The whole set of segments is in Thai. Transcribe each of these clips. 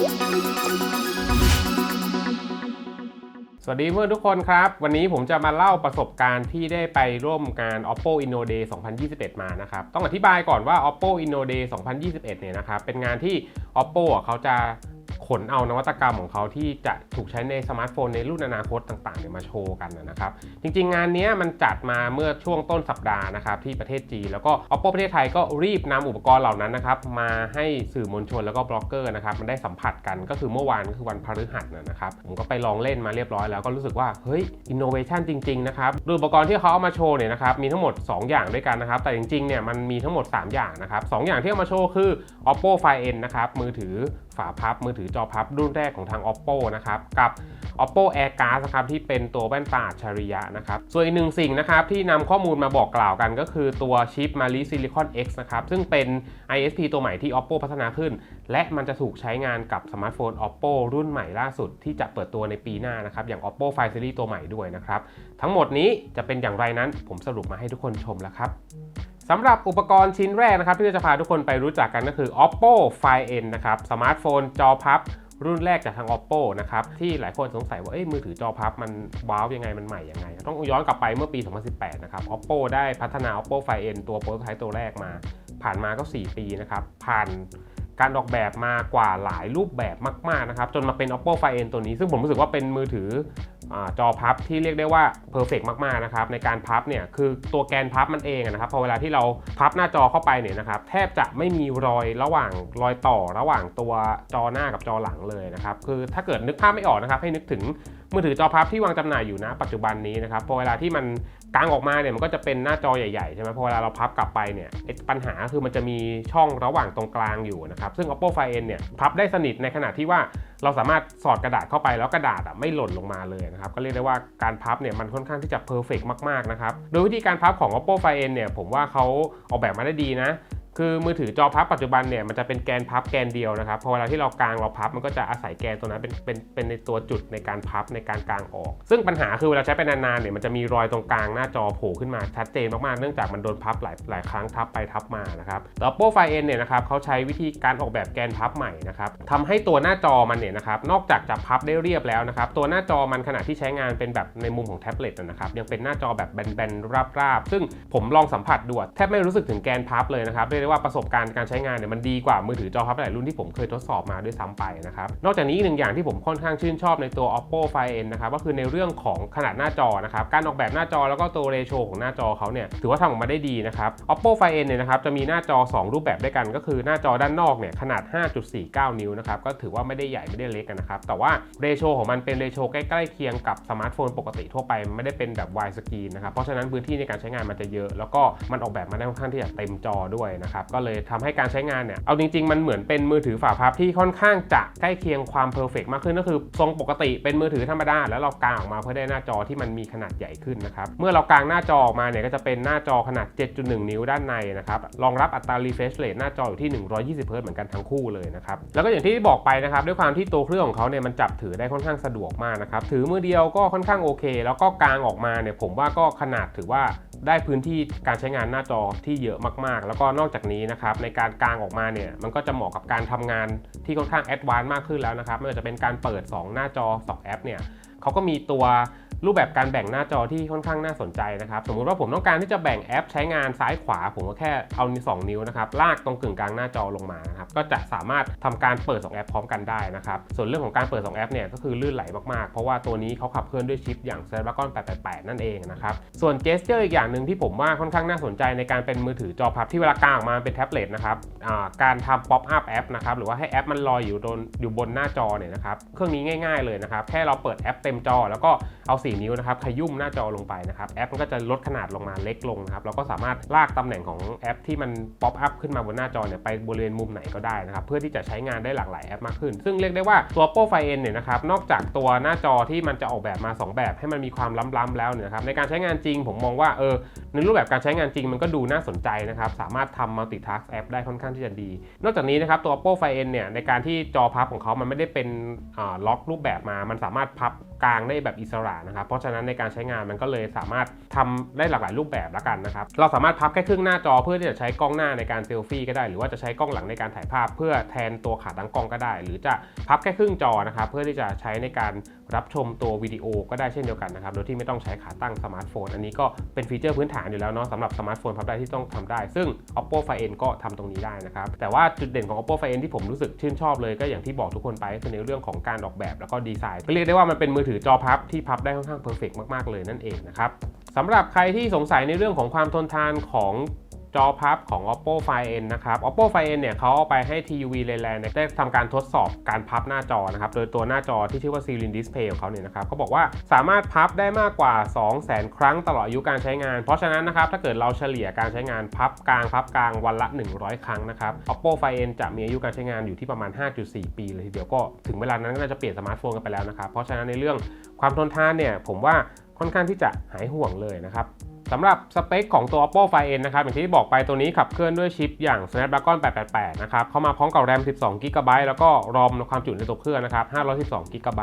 สวัสดีเพื่อนทุกคนครับ วันนี้ผมจะมาเล่าประสบการณ์ที่ได้ไปร่วมงาน Oppo Inno Day 2021 มานะครับ ต้องอธิบายก่อนว่า Oppo Inno Day 2021 เนี่ยนะครับ เป็นงานที่ Oppo เขาจะ ขนเอานวัตกรรมของเขาที่จะถูกใช้ในสมาร์ทโฟนในรุ่นอนาคตต่างๆเนี่ยมาโชว์กันนะครับ จริงๆ งานนี้มันจัดมาเมื่อช่วงต้นสัปดาห์นะครับที่ประเทศจีนแล้วก็ Oppo ประเทศไทยก็รีบนำอุปกรณ์เหล่านั้นนะครับมาให้สื่อมวลชนแล้วก็บล็อกเกอร์นะครับมันได้สัมผัสกันก็คือเมื่อวานก็คือวันพฤหัสนะครับผมก็ไปลองเล่นมาเรียบร้อยแล้วก็รู้สึกว่าเฮ้ยอินโนเวชันจริงๆนะครับโดยอุปกรณ์ที่เขาเอามาโชว์เนี่ยนะครับมีทั้งหมด 2 อย่างด้วยกันนะครับแต่จริงๆเนี่ยมันมีทั้งหมด 3 อย่างนะครับสองอย่างที่เอามาโชว์คือ Oppo Find N นะครับมือถือาพับมือถือจอพับรุ่นแรกของทาง Oppo นะครับ กับ Oppo Air Glass นะครับที่เป็นตัวแว่นตาอัจฉริยะนะครับ ส่วนอีกหนึ่งสิ่งนะครับที่นำข้อมูลมาบอกกล่าวกันก็คือตัวชิป Mali Silicon X นะครับซึ่งเป็น ISP ตัวใหม่ที่ Oppo พัฒนาขึ้น และมันจะถูกใช้งานกับสมาร์ทโฟน Oppo รุ่นใหม่ล่าสุดที่จะเปิดตัวในปีหน้านะครับอย่าง Oppo Find Series ตัวใหม่ด้วยนะครับทั้งหมดนี้จะเป็นอย่างไรนั้นผมสรุปมาให้ทุกคนชมแล้วครับ สำหรับอุปกรณ์ชิ้นแรกนะครับที่จะพาทุกคนไปรู้จักกันก็คือ Oppo Find N นะครับสมาร์ทโฟนจอพับรุ่นแรกจากทาง Oppo นะครับที่หลายคนสงสัยว่าเอ้ยมือถือจอพับมันว้าวยังไงมันใหม่ยังไง ต้องย้อนกลับไปเมื่อปี 2018 นะครับ Oppo ได้พัฒนา Oppo Find N ตัวโปรโตไทป์ตัวแรกมา ผ่านมาก็ 4 ปีนะครับผ่านการออกแบบมากว่าหลายรูปแบบมาก ๆ นะครับ จนมาเป็น Oppo Find N ตัวนี้ ซึ่งผมรู้สึกว่าเป็นมือถือ จอพับที่เรียกได้ว่าเพอร์เฟกมากๆนะครับในการพับเนี่ยคือตัวแกนพับมันเองนะครับพอเวลาที่เราพับหน้าจอเข้าไปเนี่ยนะครับแทบจะไม่มีรอยระหว่างรอยต่อระหว่างตัวจอหน้ากับจอหลังเลยนะครับคือถ้าเกิดนึกภาพไม่ออกนะครับให้นึกถึง มือถือจอพับที่วางจำหน่ายอยู่นะปัจจุบันนี้นะครับพอเวลาที่มันกางออกมาเนี่ยมันก็จะเป็นหน้าจอใหญ่ๆใช่ไหมพอเวลาเราพับกลับไปเนี่ยปัญหาคือมันจะมีช่องระหว่างตรงกลางอยู่นะครับซึ่ง Oppo Find N เนี่ยพับได้สนิทในขณะที่ว่าเราสามารถสอดกระดาษเข้าไปแล้วกระดาษอะไม่หล่นลงมาเลยนะครับก็เรียกได้ว่าการพับเนี่ยมันค่อนข้างที่จะเพอร์เฟกมากๆนะครับโดยวิธีการพับของ Oppo Find N เนี่ยผมว่าเขาออกแบบมาได้ดีนะ คือมือถือจอพับปัจจุบันเนี่ยมันจะเป็นแกนพับแกนเดียวนะครับพอเวลาที่เรากางเราพับมันก็จะอาศัยแกนตัวนั้นเป็นเป็นเป็นในตัวจุดในการพับในการกางออก ซึ่งปัญหาคือเวลาใช้ไปนานๆเนี่ยมันจะมีรอยตรงกลางหน้าจอโผล่ขึ้นมาชัดเจนมากๆเนื่องจากมันโดนพับหลายหลายครั้งทับไปทับมานะครับแต่ Oppo Find N เนี่ยนะครับเขาใช้วิธีการออกแบบแกนพับใหม่นะครับทำให้ตัวหน้าจอมันเนี่ยนะครับนอกจากจะพับได้เรียบแล้วนะครับตัวหน้าจอมันขณะที่ใช้งานเป็นแบบในมุมของแท็บเล็ตนะครับยังเป็นหน้าจอแบบแบนๆราบๆ ซึ่งผมลองสัมผัสดูแทบไม่รู้สึกถึงแกนพับเลยนะครับเรียกได้ว่าประสบการณ์การใช้งานเนี่ยมันดีกว่ามือถือจอพับหลายรุ่นที่ผมเคยทดสอบมาด้วยซ้ำไปนะครับ นอกจากนี้อีกหนึ่งอย่างที่ผมค่อนข้างชื่นชอบในตัว Oppo Find N นะครับก็คือในเรื่องของขนาดหน้าจอนะครับการออกแบบหน้าจอแล้วก็ตัวเรโชของหน้าจอเขาเนี่ยถือว่าทำออกมาได้ดีนะครับ Oppo Find N เนี่ยนะครับจะมีหน้าจอ 2 รูปแบบด้วยกัน ก็คือหน้าจอด้านนอกเนี่ยขนาด 5.49 นิ้วนะครับก็ถือว่าไม่ได้ใหญ่ไม่ได้เล็กนะครับแต่ว่าเรโชของมันเป็นเรโชใกล้ๆเคียงกับสมาร์ทโฟนปกติทั่วไปไม่ได้เป็นแบบ wide screen นะครับเพราะฉะนั้นพื้นที่ในการใช้งานมันจะเยอะ แล้วก็มันออกแบบมาได้ค่อนข้างที่จะเต็มจอด้วยนะครับก็เลยทำให้การใช้งานเนี่ยเอาจริงๆ มันเหมือนเป็นมือถือฝาพับที่ค่อนข้างจะใกล้เคียงความเพอร์เฟกมากขึ้นก็คือทรงปกติเป็นมือถือธรรมดาแล้วเรากางออกมาเพื่อได้หน้าจอที่มันมีขนาดใหญ่ขึ้นนะครับเมื่อเรากางหน้าจอออกมาเนี่ยก็จะเป็นหน้าจอขนาด 7.1 นิ้วด้านในนะครับรองรับอัตรา refresh rate หน้าจออยู่ที่ 120 Hz เหมือนกันทั้งคู่เลยนะครับแล้วก็อย่างที่บอกไปนะครับด้วยความที่ตัวเครื่องของเขาเนี่ยมันจับถือได้ค่อนข้างสะดวกมากนะครับถือมือเดียวก็ค่อนข้างโอเค แล้วก็กางออกมาเนี่ยผมว่าก็ขนาดถือว่า ได้พื้นที่การใช้งานหน้าจอที่เยอะมากๆ แล้วก็นอกจากนี้นะครับในการกางออกมาเนี่ยมันก็จะเหมาะกับการทำงานที่ค่อนข้างแอดวานซ์มากขึ้นแล้วนะครับไม่ว่าจะเป็นการเปิด 2 หน้าจอ 2 แอปเนี่ยเขาก็มีตัว รูปแบบการแบ่งหน้าจอที่ค่อนข้างน่าสนใจนะครับสมมุติว่าผมต้องการที่จะแบ่งแอปใช้งานซ้ายขวา ผมก็แค่เอา2นิ้วนะครับลากตรงกึ่งกลางหน้าจอลงมานะครับก็จะสามารถทำการเปิด 2 แอปพร้อมกันได้นะครับส่วนเรื่องของการเปิด 2 แอปเนี่ยก็คือลื่นไหลมากๆ เพราะว่าตัวนี้เขาขับเคลื่อนด้วยชิปอย่าง Snapdragon 888 นั่นเองนะครับส่วนเจสเจอร์อีกอย่างหนึ่งที่ผมว่าค่อนข้างน่าสนใจในการเป็นมือถือจอพับที่เวลากางออกมาเป็นแท็บเล็ตนะครับการทำ pop up แอปนะครับหรือว่าให้แอปมันลอยอยู่บนอยู่บนหน้าจอเนี่ยนะครับเครื่องนี้ง่าย ๆเลยนะครับแค่เราเปิดแอปเต็มจอ แล้วก็เอา4 นิ้วนะครับขยุ่มหน้าจอลงไปนะครับแอปมันก็จะลดขนาดลงมาเล็กลงนะครับเราก็สามารถลากตำแหน่งของแอปที่มันป๊อปอัพขึ้นมาบนหน้าจอเนี่ยไปบริเวณมุมไหนก็ได้นะครับเพื่อที่จะใช้งานได้หลากหลายแอปมากขึ้น ซึ่งเรียกได้ว่าตัว Oppo Find N เนี่ยนะครับนอกจากตัวหน้าจอที่มันจะออกแบบมา 2 แบบให้มันมีความล้ำๆแล้วเนี่ยครับในการใช้งานจริงผมมองว่าเออในรูปแบบการใช้งานจริงมันก็ดูน่าสนใจนะครับสามารถทำ multitask แอปได้ค่อนข้างที่จะดี นอกจากนี้นะครับตัว Oppo Find N เนี่ยในการที่จอพับของเขามันไม่ได้เป็นล็อกรูปแบบมา มันสามารถพับ กลางได้แบบอิสระนะครับ เพราะฉะนั้นในการใช้งานมันก็เลยสามารถทำได้หลากหลายรูปแบบแล้วกันนะครับ เราสามารถพับแค่ครึ่งหน้าจอเพื่อที่จะใช้กล้องหน้าในการเซลฟี่ก็ได้ หรือว่าจะใช้กล้องหลังในการถ่ายภาพ เพื่อแทนตัวขาตั้งกล้องก็ได้ หรือจะพับแค่ครึ่งจอนะครับเพื่อที่จะใช้ในการ รับชมตัววิดีโอก็ได้เช่นเดียวกันนะครับ โดยที่ไม่ต้องใช้ขาตั้งสมาร์ทโฟน อันนี้ก็เป็นฟีเจอร์พื้นฐานอยู่แล้วเนาะสำหรับสมาร์ทโฟนพับได้ที่ต้องทำได้ ซึ่ง oppo find n ก็ทำตรงนี้ได้นะครับ แต่ว่าจุดเด่นของ oppo find n ที่ผมรู้สึกชื่นชอบเลยก็อย่างที่บอกทุกคนไปก็คือในเรื่องของการออกแบบแล้วก็ดีไซน์ก็เรียกได้ว่ามันเป็นมือถือจอพับที่พับได้ค่อนข้างเพอร์เฟกมากๆเลยนั่นเองนะครับสำหรับใครที่สงสัยในเรื่องของความทนทานของ จอพับของ oppo find n นะครับ oppo find n เนี่ยเขาเอาไปให้ TUV Leyland ได้ทำการทดสอบการพับหน้าจอนะครับ โดยตัวหน้าจอที่ชื่อว่า Serene Display ของเขาเนี่ยนะครับเขาบอกว่าสามารถพับได้มากกว่า 200,000 ครั้งตลอดอายุการใช้งาน เพราะฉะนั้นนะครับถ้าเกิดเราเฉลี่ยการใช้งานพับกลางพับกลางวันละ 100 ครั้งนะครับ oppo find n จะมีอายุการใช้งานอยู่ที่ประมาณ 5.4 ปีเลยทีเดียวก็ถึงเวลานั้นก็น่าจะเปลี่ยนสมาร์ทโฟนกันไปแล้วนะครับเพราะฉะนั้นในเรื่องความทนทานเนี่ยผมว่าค่อนข้างที่จะหายห่วงเลยนะครับ สำหรับสเปคของตัว oppo find n นะครับอย่างที่บอกไปตัวนี้ขับเคลื่อนด้วยชิปอย่าง snapdragon 888 นะครับ เข้ามาพร้อมกับ RAM 12 GB แล้วก็ ROM ความจุในตัวเครื่องนะครับ 512 GB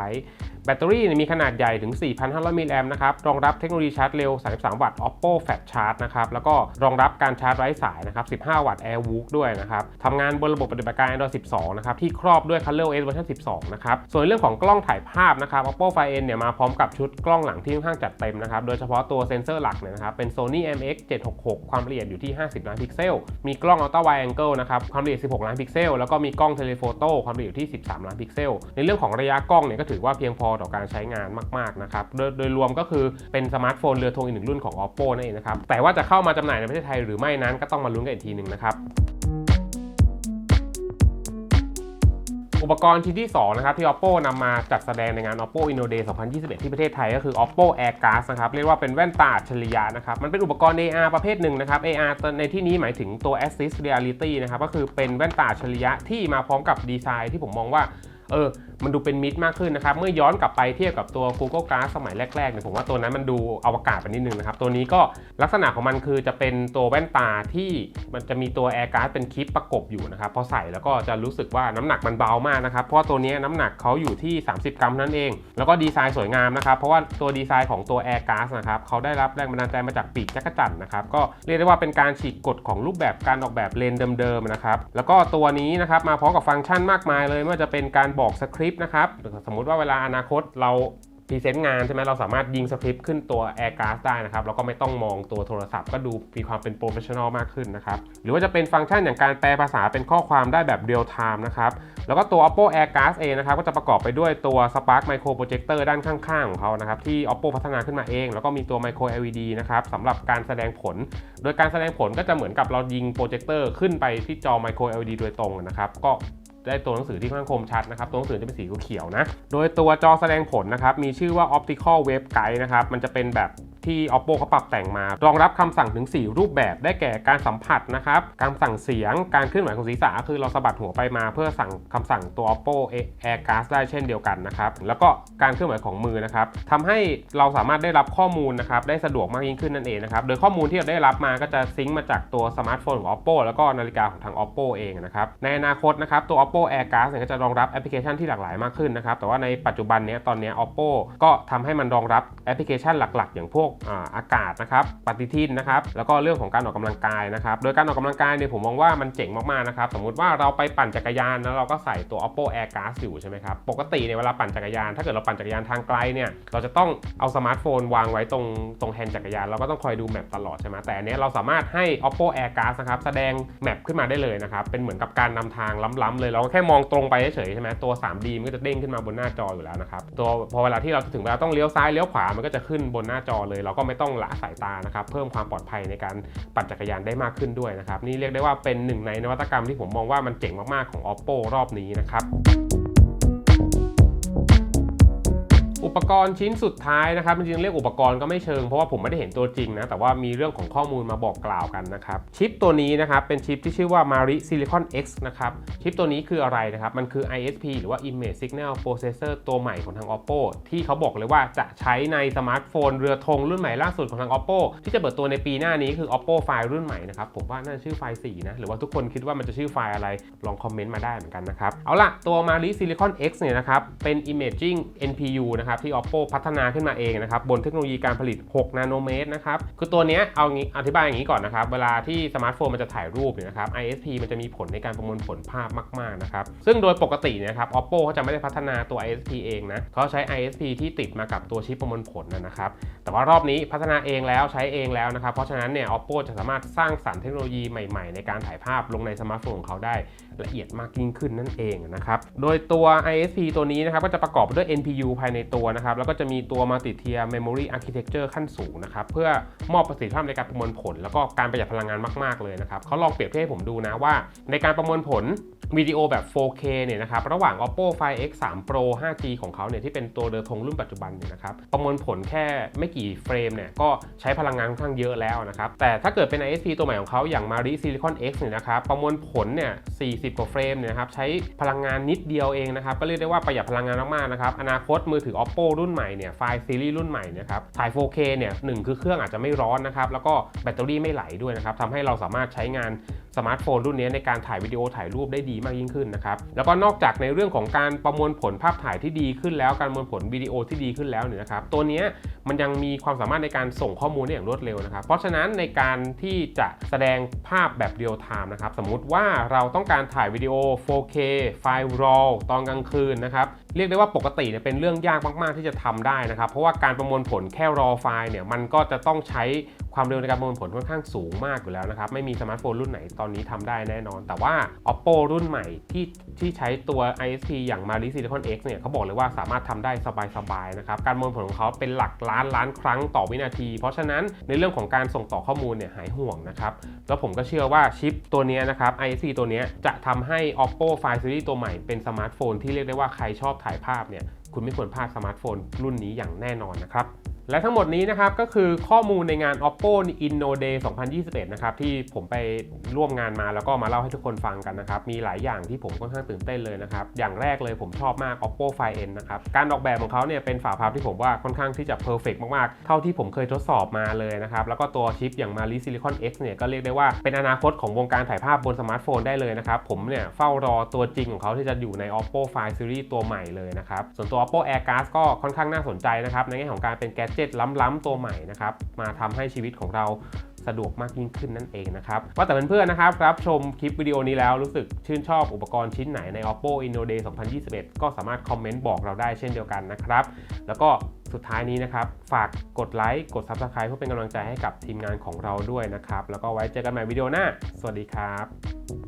แบตเตอรี่มีขนาดใหญ่ถึง 4,500 มิลลิแอมนะครับ รองรับเทคโนโลยีชาร์จเร็ว 33 วัตต์ oppo fast charge นะครับ แล้วก็รองรับการชาร์จไร้สายนะครับ 15 วัตต์ airwook ด้วยนะครับ ทำงานบนระบบปฏิบัติการ android 12 นะครับ ที่ครอบด้วย colorOS เวอร์ชัน12 นะครับ ส่วนเรื่องของกล้องถ่ายภาพนะครับ oppo find n เนี่ยมาพร้อมกับชุดกล้องหลังที่ค่อนข้างจัดเต็มนะครับ โดยเฉพาะตัวเซ็นเซอร์หลักเนี่ยนะครับ เป็น sony mx 766 ความละเอียดอยู่ที่ 50 ล้านพิกเซล มีกล้อง ultra wide angle นะครับ ความละเอียด 16 ล้านพิกเซล แล้วก็มีกล้องเทเลโฟโต้ความละเอียดอยู่ที่ 13 ล้านพิกเซล ในเรื่องของระยะกล้องเนี่ยก็ถือว่าเพียงพอต่อการใช้งานมากๆนะครับโดยโดยรวมก็คือเป็นสมาร์ทโฟนเรือธงอีกหนึ่งรุ่นของ oppo นั่นเองนะครับแต่ว่าจะเข้ามาจำหน่ายในประเทศไทยหรือไม่นั้นก็ต้องมาลุ้นกันอีกทีหนึ่งนะครับอุปกรณ์ชิ้นที่2นะครับที่ oppo นำมาจัดแสดงในงาน oppo inno day 2021 ที่ประเทศไทยก็คือ oppo air glass นะครับเรียกว่าเป็นแว่นตาอัจฉริยะนะครับ มันเป็นอุปกรณ์ AR ประเภทหนึ่งนะครับ AR ในที่นี้หมายถึงตัว assist reality นะครับก็คือเป็นแว่นตาอัจฉริยะที่มาพร้อมกับดีไซน์ที่ผมมองว่าเออ มันดูเป็นมิตรมากขึ้นนะครับ เมื่อย้อนกลับไปเทียบกับตัว Google Glass สมัยแรกๆเนี่ยผมว่าตัวนั้นมันดูอวกาศไปนิดนึงนะครับ ตัวนี้ก็ลักษณะของมันคือจะเป็นตัวแว่นตาที่มันจะมีตัว Air Glass เป็นคลิปประกบอยู่นะครับพอใส่แล้วก็จะรู้สึกว่าน้ำหนักมันเบามากนะครับ เพราะตัวนี้น้ำหนักเขาอยู่ที่ 30 กรัมนั่นเอง แล้วก็ดีไซน์สวยงามนะครับ เพราะว่าตัวดีไซน์ของตัว Air Glass นะครับเขาได้รับแรงบันดาลใจมาจากปีกจักรจั่นนะครับก็เรียกได้ว่าเป็นการฉีกกฎของรูปแบบการออกแบบเลนเดิมๆนะครับแล้วก็ตัวนี้นะครับมาพร้อมกับฟังก์ชันมากมายเลยไม่ว่าจะเป็นการบอกสคริปต์นะครับสมมุติว่าเวลาอนาคตเราพรีเซนต์งานใช่ไหมเราสามารถยิงสคริปต์ขึ้นตัว Air g a s ได้นะครับแล้วก็ไม่ต้องมองตัวโทรศัพท์ก็ดูมีความเป็นโปรเฟชชั่นอลมากขึ้นนะครับ หรือว่าจะเป็นฟังก์ชันอย่างการแปลภาษาเป็นข้อความได้แบบเรียลไทม์นะครับ แล้วก็ตัว oppo air glass เองนะครับก็จะประกอบไปด้วยตัว spark micro projector ด้านข้างๆ ของเขานะครับ ที่ oppo พัฒนาขึ้นมาเอง แล้วก็มีตัว micro led นะครับสำหรับการแสดงผล โดยการแสดงผลก็จะเหมือนกับเรายิงโปรเจคเตอร์ขึ้นไปที่จอ micro led โดยตรงนะครับก็ ได้ตัวหนังสือที่ค่อนข้างคมชัดนะครับ ตัวหนังสือจะเป็นสีเขียวนะ โดยตัวจอแสดงผลนะครับ มีชื่อว่า optical wave guide นะครับ มันจะเป็นแบบ ที่ oppo เขาปรับแต่งมา รองรับคำสั่งถึง 4 รูปแบบได้แก่การสัมผัสนะครับการสั่งเสียงการเคลื่อนไหวของศีรษะคือเราสะบัดหัวไปมาเพื่อสั่งคำสั่งตัว oppo air gas ได้เช่นเดียวกันนะครับแล้วก็การเคลื่อนไหวของมือนะครับทำให้เราสามารถได้รับข้อมูลนะครับได้สะดวกมากยิ่งขึ้นนั่นเองนะครับโดยข้อมูลที่เราได้รับมาก็จะซิงก์มาจากตัวสมาร์ทโฟนของ oppo แล้วก็นาฬิกาของทาง oppo เองนะครับในอนาคตนะครับตัว oppo air gas เนี่ยก็จะรองรับแอปพลิเคชันที่หลากหลายมากขึ้นนะครับแต่ว่าในปัจจุบันนี้ตอนนี้ oppo ก็ทำให้มันรองรับแอปพลิเคชันหลัก ๆ อย่างพวกอากาศนะครับปฏิทินนะครับแล้วก็เรื่องของการออกกำลังกายนะครับโดยการออกกำลังกายเนี่ยผมมองว่ามันเจ๋งมากๆนะครับสมมุติว่าเราไปปั่นจักรยานแล้วเราก็ใส่ตัว oppo air gas อยู่ใช่ไหมครับปกติเนี่ยเวลาปั่นจักรยาน ถ้าเกิดเราปั่นจักรยานทางไกลเนี่ยเราจะต้องเอาสมาร์ทโฟนวางไว้ตรงตรงแฮนด์จักรยานเราก็ต้องคอยดูแมปตลอดใช่ไหมแต่อันนี้เราสามารถให้ oppo air Gas นะครับแสดงแมปขึ้นมาได้เลยนะครับเป็นเหมือนกับการนำทางล้ำๆเลยเราก็แค่มองตรงไปเฉยๆใช่ไหมตัว 3D มันก็จะเด้งขึ้นมาบนหน้าจออยู่แล้วนะครับตัวพอเวลาที่เราถึงเวลาต้องเลี้ยวซ้ายเลี้ยวขวามันก็จะขึ้นบนหน้าจอเลยเราก็ไม่ต้องละสายตานะครับ เพิ่มความปลอดภัยในการปั่นจักรยานได้มากขึ้นด้วยนะครับ นี่เรียกได้ว่าเป็นหนึ่งในนวัตกรรมที่ผมมองว่ามันเจ๋งมากๆของ oppo รอบนี้นะครับ อุปกรณ์ชิ้นสุดท้ายนะครับจริงๆเรียกอุปกรณ์ก็ไม่เชิงเพราะว่าผมไม่ได้เห็นตัวจริงนะแต่ว่ามีเรื่องของข้อมูลมาบอกกล่าวกันนะครับชิปตัวนี้นะครับเป็นชิปที่ชื่อว่า Mari Silicon X นะครับชิปตัวนี้คืออะไรนะครับมันคือ ISP หรือว่า Image Signal Processor ตัวใหม่ของทาง Oppo ที่เขาบอกเลยว่าจะใช้ในสมาร์ทโฟนเรือธงรุ่นใหม่ล่าสุดของทาง Oppo ที่จะเปิดตัวในปีหน้านี้คือ Oppo Find รุ่นใหม่นะครับผมว่าน่าจะชื่อ Find 4นะหรือว่าทุกคนคิดว่ามันจะชื่อ Find อะไรลองคอมเมนต์มาได้เหมือนกันนะครับเอาล่ะตัว Mari Silicon X เนี่ยนะครับเป็น Imaging NPU นะครับนะครับที่ oppo พัฒนาขึ้นมาเองนะครับบนเทคโนโลยีการผลิต 6 นาโนเมตรนะครับคือตัวนี้เอางี้อธิบายอย่างนี้ก่อนนะครับเวลาที่สมาร์ทโฟนมันจะถ่ายรูปเนี่ยนะครับ ISP มันจะมีผลในการประมวลผลภาพมากๆนะครับซึ่งโดยปกติเนะครับ oppo เขาจะไม่ได้พัฒนาตัว ISP เองนะเขาใช้ ISP ที่ติดมากับตัวชิปประมวลผลนะครับแต่ว่ารอบนี้พัฒนาเองแล้วใช้เองแล้วนะครับเพราะฉะนั้นเนี่ย oppo จะสามารถสร้างสรรค์เทคโนโลยีใหม่ๆ ในการถ่ายภาพลงในสมาร์ทโฟนของเขาได้ละเอียดมากยิ่งขึ้นนั่นเองนะครับโดยตัว ISP ตัวนี้นะครับก็จะประกอบด้วย NPU ภายในตัวนะครับ แล้วก็จะมีตัว Multi Tier Memory Architecture ขั้นสูงนะครับ เพื่อมอบประสิทธิภาพในการประมวลผล แล้วก็การประหยัดพลังงานมากๆเลยนะครับเขาลองเปรียบเทียบให้ผมดูนะว่า ในการประมวลผลวิดีโอแบบ 4K เนี่ยนะครับ ระหว่าง Oppo Find X3 Pro 5G ของเขาเนี่ยที่เป็นตัวเรือธงรุ่นปัจจุบันเนี่ยนะครับ ประมวลผลแค่ไม่กี่เฟรมเนี่ยก็ใช้พลังงานค่อนข้างเยอะแล้วนะครับ แต่ถ้าเกิดเป็น ISP ตัวใหม่ของเขาอย่าง Mari Silicon X เนี่ยนะครับ ประมวลผลเนี่ย 40 กว่าเฟรมเนี่ยนะครับ ใช้พลังงานนิดเดียวเองนะครับ ก็เรียกได้ว่าประหยัดพลังงานมากๆนะครับ อนาคตมือถือ Oppo รุ่นใหม่เนี่ยไฟซีรีส์รุ่นใหม่นะครับถ่าย 4K เนี่ยหนึ่งคือเครื่องอาจจะไม่ร้อนนะครับแล้วก็แบตเตอรี่ไม่ไหลด้วยนะครับทำให้เราสามารถใช้งาน สมาร์ทโฟนรุ่นนี้ในการถ่ายวิดีโอถ่ายรูปได้ดีมากยิ่งขึ้นนะครับ แล้วก็นอกจากในเรื่องของการประมวลผลภาพถ่ายที่ดีขึ้นแล้ว การประมวลผลวิดีโอที่ดีขึ้นแล้วเนี่ยนะครับ ตัวนี้มันยังมีความสามารถในการส่งข้อมูลได้อย่างรวดเร็วนะครับ เพราะฉะนั้นในการที่จะแสดงภาพแบบเรียลไทม์นะครับ สมมุติว่าเราต้องการถ่ายวิดีโอ 4K ไฟล์ RAW ตอนกลางคืนนะครับ เรียกได้ว่าปกติเนี่ยเป็นเรื่องยากมาก ๆ ที่จะทำได้นะครับ เพราะว่าการประมวลผลแค่ raw ไฟล์เนี่ยมันก็จะต้องใช้ ความเร็วในการประมวลผลค่อนข้างสูงมากอยู่แล้วนะครับ ไม่มีสมาร์ทโฟนรุ่นไหนตอนนี้ทำได้แน่นอน แต่ว่า oppo รุ่นใหม่ที่ที่ใช้ตัว ISP อย่าง Mali Silicon X เนี่ยเขาบอกเลยว่าสามารถทำได้สบายๆนะครับ การประมวลผลของเขาเป็นหลักล้านล้านครั้งต่อวินาที เพราะฉะนั้นในเรื่องของการส่งต่อข้อมูลเนี่ยหายห่วงนะครับ แล้วผมก็เชื่อว่าชิปตัวนี้นะครับ ISP ตัวนี้จะทำให้ oppo Find Series ตัวใหม่เป็นสมาร์ทโฟนที่เรียกได้ว่าใครชอบถ่ายภาพเนี่ยคุณไม่ควรพลาดสมาร์ทโฟนรุ่นนี้อย่างแน่นอนนะครับ และทั้งหมดนี้นะครับก็คือข้อมูลในงาน oppo inno day 2021 นะครับที่ผมไปร่วมงานมาแล้วก็มาเล่าให้ทุกคนฟังกันนะครับ มีหลายอย่างที่ผมค่อนข้างตื่นเต้นเลยนะครับ อย่างแรกเลยผมชอบมาก oppo find n นะครับ การออกแบบของเขาเนี่ยเป็นฝาพับที่ผมว่าค่อนข้างที่จะ perfect มากๆ เท่าที่ผมเคยทดสอบมาเลยนะครับ แล้วก็ตัวชิปอย่าง Mali Silicon X เนี่ยก็เรียกได้ว่าเป็นอนาคตของวงการถ่ายภาพบนสมาร์ทโฟนได้เลยนะครับผมเนี่ยเฝ้ารอตัวจริงของเขาที่จะอยู่ใน oppo find series ตัวใหม่เลยนะครับส่วนตัว oppo air glass ก็ค่อนข้างน่าสนใจนะครับในแง่ของการเป็นแกเจิตล้ำๆตัวใหม่นะครับมาทำให้ชีวิตของเราสะดวกมากยิ่งขึ้นนั่นเองนะครับว่าแต่เพื่อนๆนะครับรับชมคลิปวิดีโอนี้แล้วรู้สึกชื่นชอบอุปกรณ์ชิ้นไหนใน oppo inno day 2021 ก็สามารถคอมเมนต์บอกเราได้เช่นเดียวกันนะครับ แล้วก็สุดท้ายนี้นะครับ ฝากกดไลค์กด subscribe เพื่อเป็นกำลังใจให้กับทีมงานของเราด้วยนะครับ แล้วก็ไว้เจอกันใหม่วิดีโอหน้า สวัสดีครับ